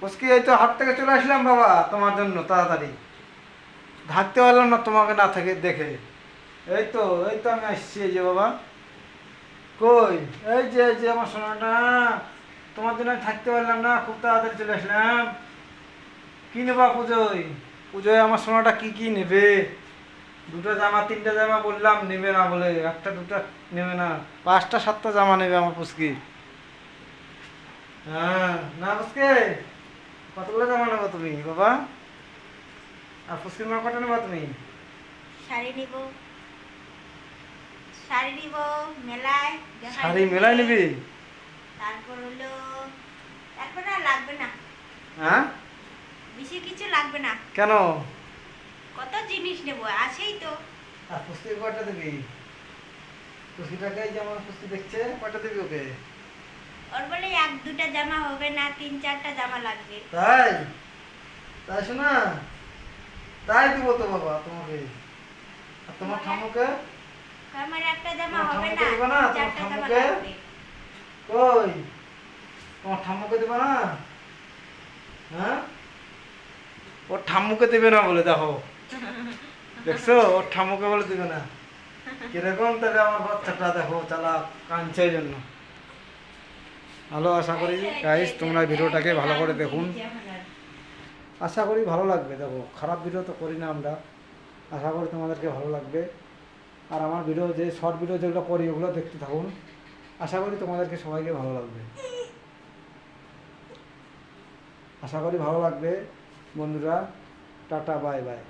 পুচকি এই তো হাট থেকে চলে আসলাম বাবা, তোমার জন্য, তাড়াতাড়ি। থাকতে পারলাম না তোমাকে না থেকে, দেখে। এই তো এই তো আমি আসছি, এই যে বাবা। কই? এই যে এই যে আমার সোনাটা। তোমার জন্য আমি থাকতে পারলাম না, খুব তাড়াতাড়ি চলে আসলাম। কী নেবা পুজোয়? পুজোয় আমার সোনাটা কি কি নেবে? দুটো জামা, তিনটা জামা বললাম, নেবে না বলে। একটা, দুটো নেবে না। পাঁচটা, সাতটা জামা নেবে আমার পুচকি। হ্যাঁ না পুচকে? কতগুলো জামা নেব তুমি বাবা? আর মা কটা নেবা তুমি? শাড়ি নিব। শাড়ি নিব মেলায় শাড়ি মেলায় নিবি? তারপর হলো তারপর আর লাগবে না। হ্যাঁ? বেশি কিছু লাগবে না। কেন? কত জিনিস নেব আছেই তো। আর পুস্তির কয়টা দিবি? পুস্তিটাকে এই যে পুস্তি দেখছে কয়টা দিবি ওকে? ওর বলে এক দুটা জামা হবে না তিন চারটা জামা লাগবে। তাই? তাই শোনা? তাই দিব তো বাবা তোমাকে। আর তোমার ঠামুকে আমার একটা জামা হবে দিবা না? তোমার কই? তোমার দেবে না? হ্যাঁ? ওর ঠাম্মুকে দেবে না বলে দেখো। দেখছ? ওর ঠাম্মুকে বলে দেবে না। কীরকম তাহলে আমার বাচ্চাটা দেখো চালা ওই জন্য। ভালো আশা করি গাইস তোমরা ভিডিওটাকে ভালো করে দেখুন। আশা করি ভালো লাগবে, দেখো, খারাপ ভিডিও তো করি না আমরা। আশা করি তোমাদেরকে ভালো লাগবে। আর আমার ভিডিও যে শর্ট ভিডিও যেগুলো করি, ওগুলো দেখতে থাকুন। আশা করি তোমাদেরকে সবাইকে ভালো লাগবে। আশা করি ভালো লাগবে, বন্ধুরা। Tata bye bye